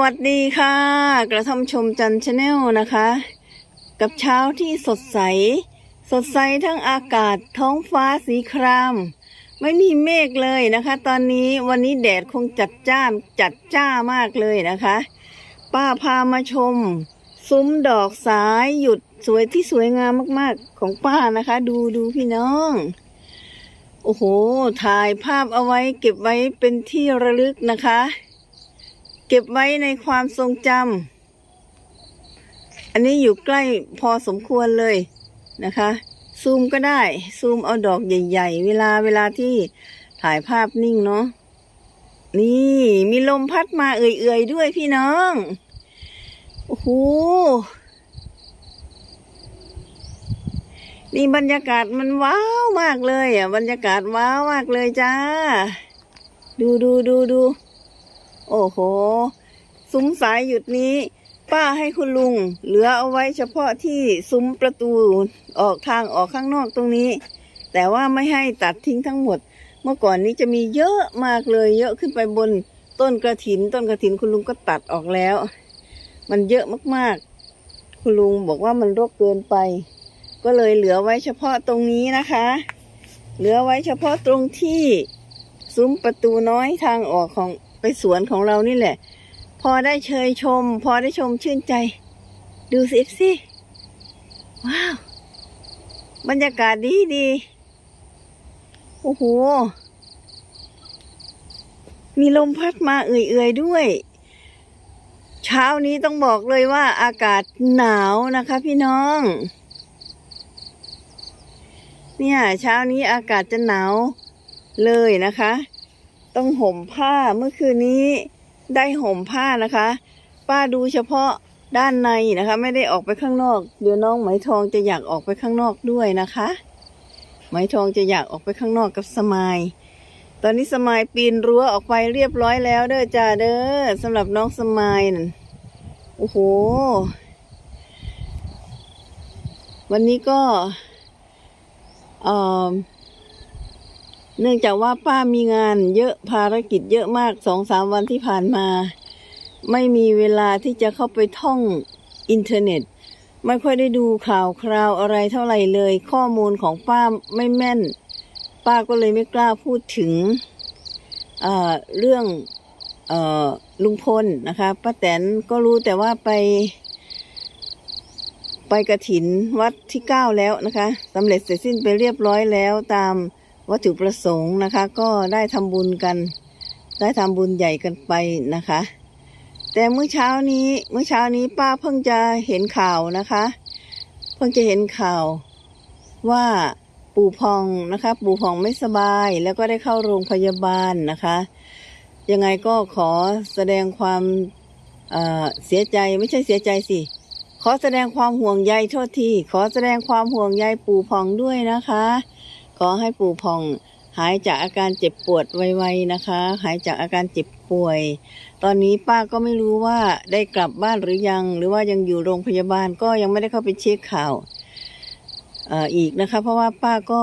วัสดีค่ะ กระทำชมจันชาแนลนะคะ กับเช้าที่สดใส สดใสทั้งอากาศท้องฟ้าสีคราม ไม่มีเมฆเลยนะคะ ตอนนี้วันนี้แดดคงจัดจ้านจัดจ้ามากเลยนะคะ ป้าพามาชม ซุ้มดอกสายหยุดสวยที่สวยงามมากๆของป้านะคะ ดูดูพี่น้อง โอ้โห ถ่ายภาพเอาไว้เก็บไว้เป็นที่ระลึกนะคะ ก็บไว้ในความทรงจำอันนี้อยู่ใกล้พอสมควรเลยนะคะ ซูมก็ได้ ซูมเอาดอกใหญ่ ๆ เวลาเวลาที่ถ่ายภาพนิ่งเนาะนี่มีลมพัดมาเอื่อยๆด้วยพี่น้องโอ้โหนี่บรรยากาศมันว้าวมากเลยอะ บรรยากาศว้าวมากเลยจ้า ดูดูดูดู โอ้โห ซุ้มสายหยุดนี้ ป้าให้คุณลุง เหลือเอาไว้เฉพาะที่ซุ้มประตูออกทางออกข้างนอกตรงนี้ แต่ว่าไม่ให้ตัดทิ้งทั้งหมด เมื่อก่อนนี้จะมีเยอะมากเลย เยอะขึ้นไปบนต้นกระถิน ต้นกระถินคุณลุงก็ตัดออกแล้ว มันเยอะมากๆ คุณลุงบอกว่ามันรกเกินไป ก็เลยเหลือไว้เฉพาะตรงนี้นะคะ เหลือไว้เฉพาะตรงที่ซุ้มประตูน้อยทางออกของ ไปสวนของเรานี่แหละ พอได้เชยชม พอได้ชมชื่นใจ ดูสิสิว้าว บรรยากาศดีดีโอ้โห มีลมพัดมาเอื่อยๆด้วย เช้านี้ต้องบอกเลยว่าอากาศหนาวนะคะพี่น้อง เนี่ย เช้านี้อากาศจะหนาวเลยนะคะ ต้องห่มผ้าเมื่อคืนนี้ได้ห่มผ้านะคะ ป้าดูเฉพาะด้านในนะคะ ไม่ได้ออกไปข้างนอก เดี๋ยวน้องไหมทองจะอยากออกไปข้างนอกด้วยนะคะ ไหมทองจะอยากออกไปข้างนอกกับสมายตอนนี้สมายปีนรั้วออกไปเรียบร้อยแล้วเด้อจ้าเด้อสำหรับน้องสมายนั่นโอ้โห วันนี้ก็เอ่อ เนื่องจากว่าป้ามีงานเยอะภารกิจเยอะมากสองสามวันที่ผ่านมา ไม่มีเวลาที่จะเข้าไปท่องอินเทอร์เน็ต ไม่ค่อยได้ดูข่าวคราวอะไรเท่าไหร่เลย ข้อมูลของป้าไม่แม่น ป้าก็เลยไม่กล้าพูดถึงเเรื่องออลุงพลนะคะป้าแตนก็รู้แต่ว่าไป ไปกระถินวัดที่เก้าแล้วนะคะสำเร็จเสร็จสิ้นไปเรียบร้อยแล้วตาม วัตถุประสงค์นะคะ ก็ได้ทำบุญกัน ได้ทำบุญใหญ่กันไปนะคะ แต่เมื่อเช้านี้เมื่อเช้านี้ป้าเพิ่งจะเห็นข่าวนะคะ เพิ่งจะเห็นข่าวว่าปู่พองนะคะ ปู่พองไม่สบายแล้วก็ได้เข้าโรงพยาบาลนะคะ ยังไงก็ขอแสดงความเเสียใจไม่ใช่เสียใจสิขอแสดงความห่วงใยโทษทีขอแสดงความห่วงใยปู่พองด้วยนะคะ ขอให้ปู่พองหายจากอาการเจ็บปวดไวๆนะคะ หายจากอาการเจ็บป่วย ตอนนี้ป้าก็ไม่รู้ว่าได้กลับบ้านหรือยัง หรือว่ายังอยู่โรงพยาบาลก็ยังไม่ได้เข้าไปเช็คข่าวอีกนะคะ เพราะว่าป้าก็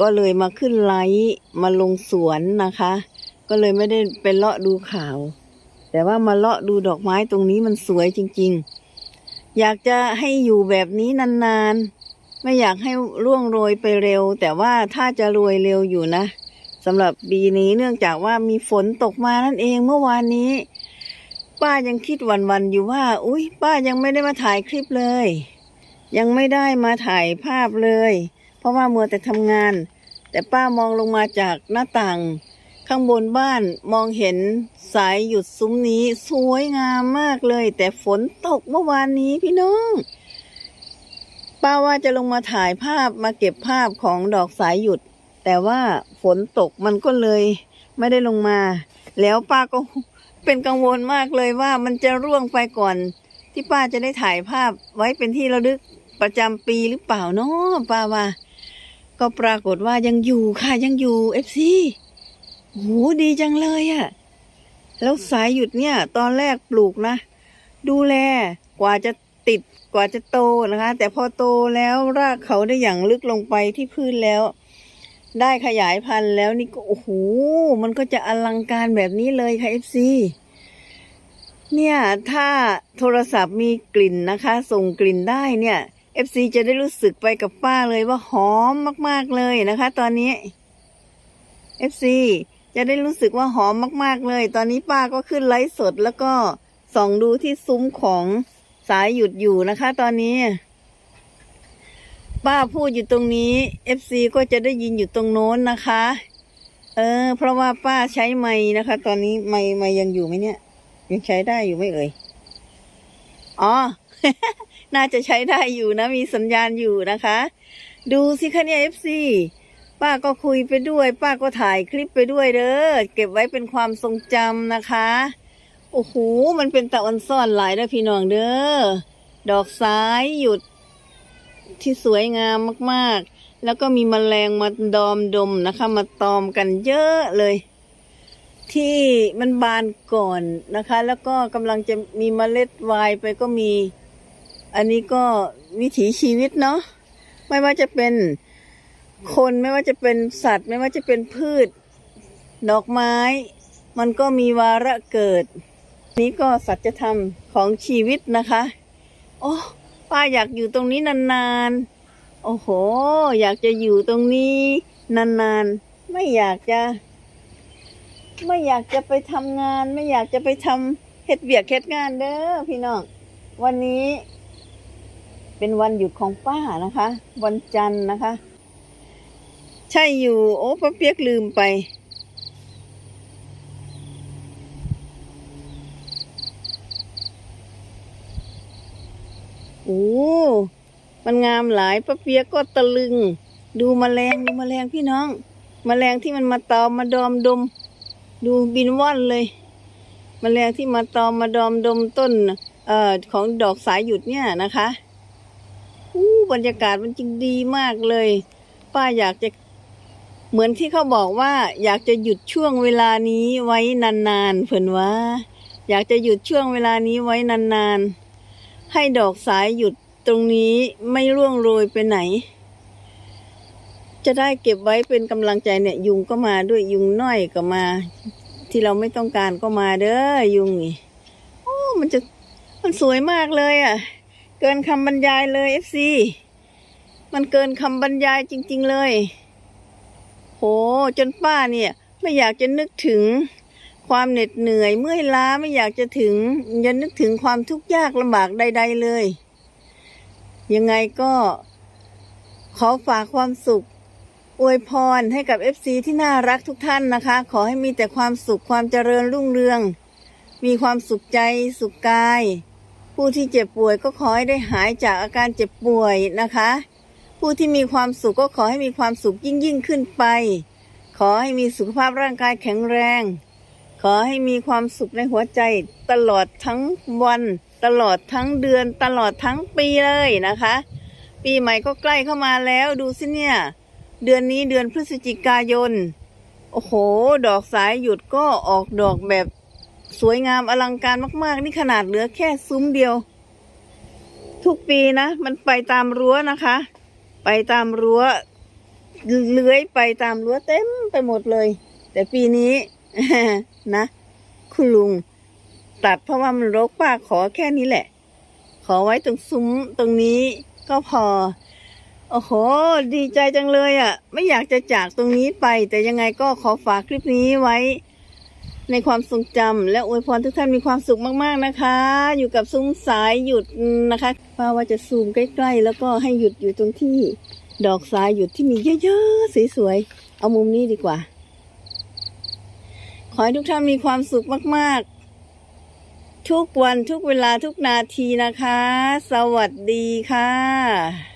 ก็เลยมาขึ้นไลฟ์มาลงสวนนะคะ ก็เลยไม่ได้ไปเลาะดูข่าว แต่ว่ามาเลาะดูดอกไม้ตรงนี้มันสวยจริง ๆ อยากจะให้อยู่แบบนี้นานๆ ไม่อยากให้ร่วงโรยไปเร็ว แต่ว่าถ้าจะรวยเร็วอยู่นะสำหรับปีนี้เนื่องจากว่ามีฝนตกมานั่นเองเมื่อวานนี้ ป้ายังคิดวันๆอยู่ว่า อุ้ยป้ายังไม่ได้มาถ่ายคลิปเลย ยังไม่ได้มาถ่ายภาพเลย เพราะว่ามัวแต่ทำงาน แต่ป้ามองลงมาจากหน้าต่าง ข้างบนบ้านมองเห็นสายหยุดซุ้มนี้ สวยงามมากเลย แต่ฝนตกเมื่อวานนี้พี่น้อง ป้าว่าจะลงมาถ่ายภาพมาเก็บภาพของดอกสายหยุด แต่ว่าฝนตกมันก็เลยไม่ได้ลงมา แล้วป้าก็เป็นกังวลมากเลยว่ามันจะร่วงไปก่อน ที่ป้าจะได้ถ่ายภาพไว้เป็นที่ระลึกประจำปีหรือเปล่าเนาะป้าว่า ก็ปรากฏว่ายังอยู่ค่ะยังอยู่เอฟซีโหดีจังเลยอะแล้วสายหยุดเนี่ย ตอนแรกปลูกนะ ดูแลกว่าจะ กว่าจะโตนะคะ แต่พอโตแล้วรากเขาได้อย่างลึกลงไปที่พื้นแล้ว ได้ขยายพันธุ์แล้วนี่ก็โอ้โหมันก็จะอลังการแบบนี้เลยค่ะเอฟซีเนี่ยถ้าโทรศัพท์มีกลิ่นนะคะ ส่งกลิ่นได้เนี่ย FC จะได้รู้สึกไปกับป้าเลยว่าหอมมาก ๆ เลยนะคะ ตอนนี้ FC จะได้รู้สึกว่าหอมมาก ๆ เลย ตอนนี้ป้าก็ขึ้นไลฟ์สดแล้วก็ส่องดูที่ซุ้มของ สายหยุดอยู่นะคะ ตอนนี้ ป้าพูดอยู่ตรงนี้ FC ก็จะได้ยินอยู่ตรงโน้นนะคะ เออ เพราะว่าป้าใช้ไม้นะคะ ตอนนี้ไม้ไม้ยังอยู่ไหมเนี่ย ยังใช้ได้อยู่ไหมเอ่ยอ๋อ น่าจะใช้ได้อยู่นะ มีสัญญาณอยู่นะคะ ดูสิคะเนี่ย FC ป้าก็คุยไปด้วย ป้าก็ถ่ายคลิปไปด้วยเด้อเก็บไว้เป็นความทรงจำนะคะ โอ้โห มันเป็นตะวันซ่อนหลายนะพี่น้องเด้อ ดอกสายหยุด ที่สวยงามมากๆ แล้วก็มีแมลงมาดอมดมนะคะ มาตอมกันเยอะเลย ที่มันบานก่อนนะคะ แล้วก็กำลังจะมีเมล็ดวายไปก็มี อันนี้ก็วิถีชีวิตเนาะ ไม่ว่าจะเป็นคนไม่ว่าจะเป็นสัตว์ ไม่ว่าจะเป็นพืช ดอกไม้ มันก็มีวาระเกิด นี้ก็สัจธรรมของชีวิตนะคะ โอ้ป้าอยากอยู่ตรงนี้นานๆ โอ้โห อยากจะอยู่ตรงนี้นานๆ ไม่อยากจะ ไม่อยากจะไปทำงาน ไม่อยากจะไปทำเฮ็ดเบียกเฮ็ดงานเด้อพี่น้อง วันนี้เป็นวันหยุดของป้านะคะ วันจันทร์นะคะ ใช่อยู่ โอ้ป้าเปียกลืมไป อ้มันงามหลายป้าเปียกก็ตะลึง ดูแมลงดูแมลงพี่น้องแมลงที่มันมาตอมมาดอมดม ดูบินว่อนเลยแมลงที่มาตอมมาดอมดมต้นเอ่อของดอกสายหยุดเนี่ยนะคะอู้บรรยากาศมันจริงดีมากเลย ป้าอยากจะเหมือนที่เขาบอกว่า อยากจะหยุดช่วงเวลานี้ไว้นานๆเพื่อนว่า อยากจะหยุดช่วงเวลานี้ไว้นานๆ ให้ดอกสายหยุดตรงนี้ไม่ร่วงโรยไปไหน จะได้เก็บไว้เป็นกำลังใจเนี่ย ยุงก็มาด้วยยุงน้อยก็มา ที่เราไม่ต้องการก็มาเด้อยุงนี่โอ้มันจะมันสวยมากเลยอะ่ะ เกินคำบรรยายเลยเอฟซีมันเกินคำบรรยายจริง ๆเลยโหจนป้าเนี่ย ไม่อยากจะนึกถึง ความเหน็ดเหนื่อยเมื่อยล้าไม่อยากจะถึงอย่านึกถึงความทุกข์ยากลำบากใด ๆ เลย ยังไงก็ขอฝากความสุข อวยพรให้กับ FC ที่น่ารักทุกท่านนะคะ ขอให้มีแต่ความสุขความเจริญรุ่งเรือง มีความสุขใจสุขกาย ผู้ที่เจ็บป่วยก็ขอให้ได้หายจากอาการเจ็บป่วยนะคะ ผู้ที่มีความสุขก็ขอให้มีความสุขยิ่งยิ่งขึ้นไป ขอให้มีสุขภาพร่างกายแข็งแรง ขอให้มีความสุขในหัวใจตลอดทั้งวัน ตลอดทั้งเดือน ตลอดทั้งปีเลยนะคะ ปีใหม่ก็ใกล้เข้ามาแล้วดูสิเนี่ย เดือนนี้เดือนพฤศจิกายน โอ้โห ดอกสายหยุดก็ออกดอกแบบสวยงามอลังการมาก ๆ นี่ขนาดเหลือแค่ซุ้มเดียว ทุกปีนะ มันไปตามรั้วนะคะ ไปตามรั้วเลื้อยไปตามรั้วเต็มไปหมดเลย แต่ปีนี้ นะ คุณลุง ตัดเพราะว่ามันรกป้าขอแค่นี้แหละ ขอไว้ตรงซุ้มตรงนี้ก็พอ โอ้โห ดีใจจังเลยอะ่ะ ไม่อยากจะจากตรงนี้ไป แต่ยังไงก็ขอฝากคลิปนี้ไว้ ในความทรงจำและอวยพรทุกท่านมีความสุขมากๆนะคะ อยู่กับซุ้มสายหยุดนะคะป้าว่าจะซูมใกล้ ๆ แล้วก็ให้หยุดอยู่ตรงที่ ดอกสายหยุดที่มีเยอะๆสวยๆเอามุมนี้ดีกว่า ขอให้ทุกท่านมีความสุขมาก ๆ ทุกวันทุกเวลาทุกนาทีนะคะ สวัสดีค่ะ